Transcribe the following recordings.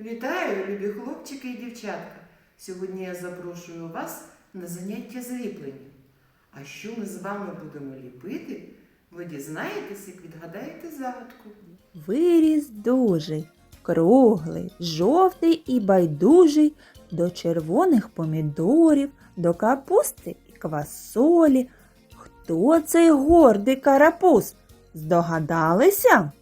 Вітаю, любі хлопчики і дівчатка! Сьогодні я запрошую вас на заняття з ліплення. А що ми з вами будемо ліпити, ви дізнаєтесь, як відгадаєте загадку. Виріс дужий, круглий, жовтий і байдужий до червоних помідорів, до капусти і квасолі. Хто цей гордий карапуз? Здогадалися?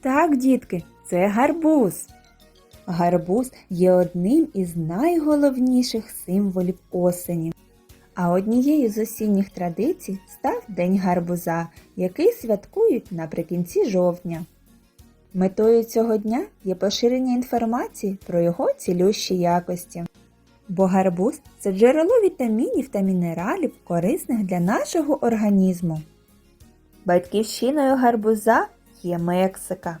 Так, дітки, це гарбуз. Гарбуз є одним із найголовніших символів осені. А однією з осінніх традицій став День гарбуза, який святкують наприкінці жовтня. Метою цього дня є поширення інформації про його цілющі якості. Бо гарбуз це джерело вітамінів та мінералів, корисних для нашого організму. Батьківщиною гарбуза є Мексика.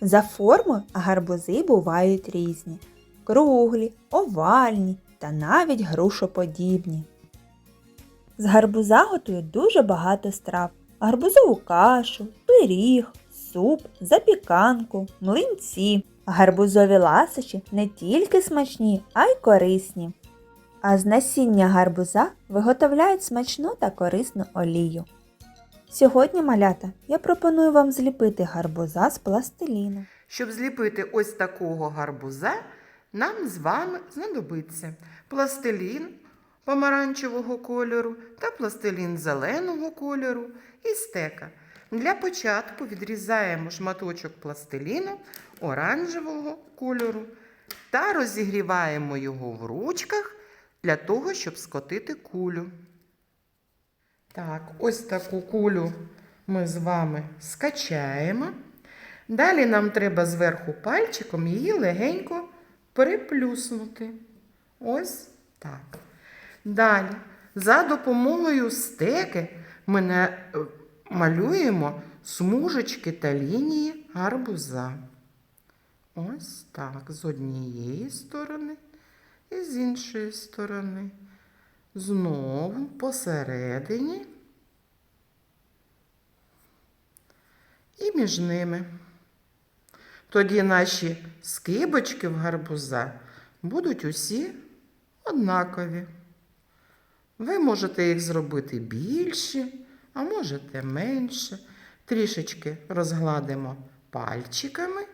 За формою гарбузи бувають різні круглі, овальні та навіть грушоподібні. З гарбуза готують дуже багато страв: гарбузову кашу, пиріг, суп, запіканку, млинці. Гарбузові ласощі не тільки смачні, а й корисні. А з насіння гарбуза виготовляють смачну та корисну олію. Сьогодні, малята, я пропоную вам зліпити гарбуза з пластиліну. Щоб зліпити ось такого гарбуза, нам з вами знадобиться пластилін помаранчевого кольору та пластилін зеленого кольору і стека. Для початку відрізаємо шматочок пластиліну оранжевого кольору та розігріваємо його в ручках для того, щоб скотити кулю. Так, ось таку кулю ми з вами скачаємо. Далі нам треба зверху пальчиком її легенько приплюснути. Ось так. Далі, за допомогою стеки ми е, малюємо смужечки та лінії гарбуза. Ось так, з однієї сторони і з іншої сторони. Знову посередині і між ними. Тоді наші скибочки в гарбуза будуть усі однакові. Ви можете їх зробити більші, а можете менше. Трішечки розгладимо пальчиками.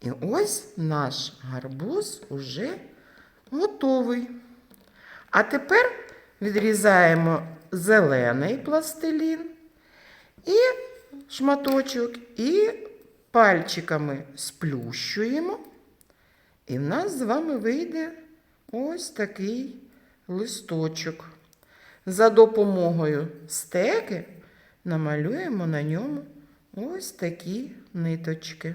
І ось наш гарбуз уже готовий. А тепер відрізаємо зелений пластилін і шматочок, і пальчиками сплющуємо. І в нас з вами вийде ось такий листочок. За допомогою стеки намалюємо на ньому ось такі ниточки.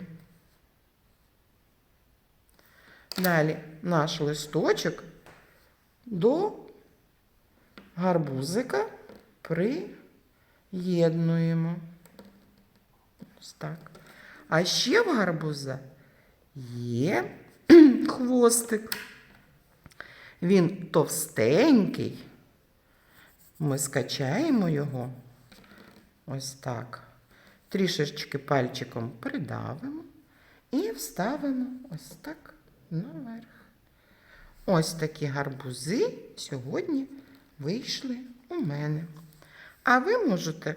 Далі наш листочок до гарбузика приєднуємо. Ось так. А ще в гарбуза є хвостик. Він товстенький. Ми скачаємо його. Ось так. Трішечки пальчиком придавимо і вставимо ось так наверх. Ось такі гарбузи сьогодні вийшли у мене. А ви можете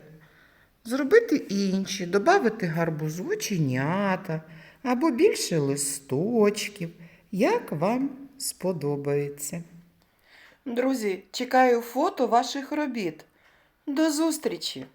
зробити інші, додати гарбузу оченята або більше листочків, як вам сподобається. Друзі, чекаю фото ваших робіт. До зустрічі!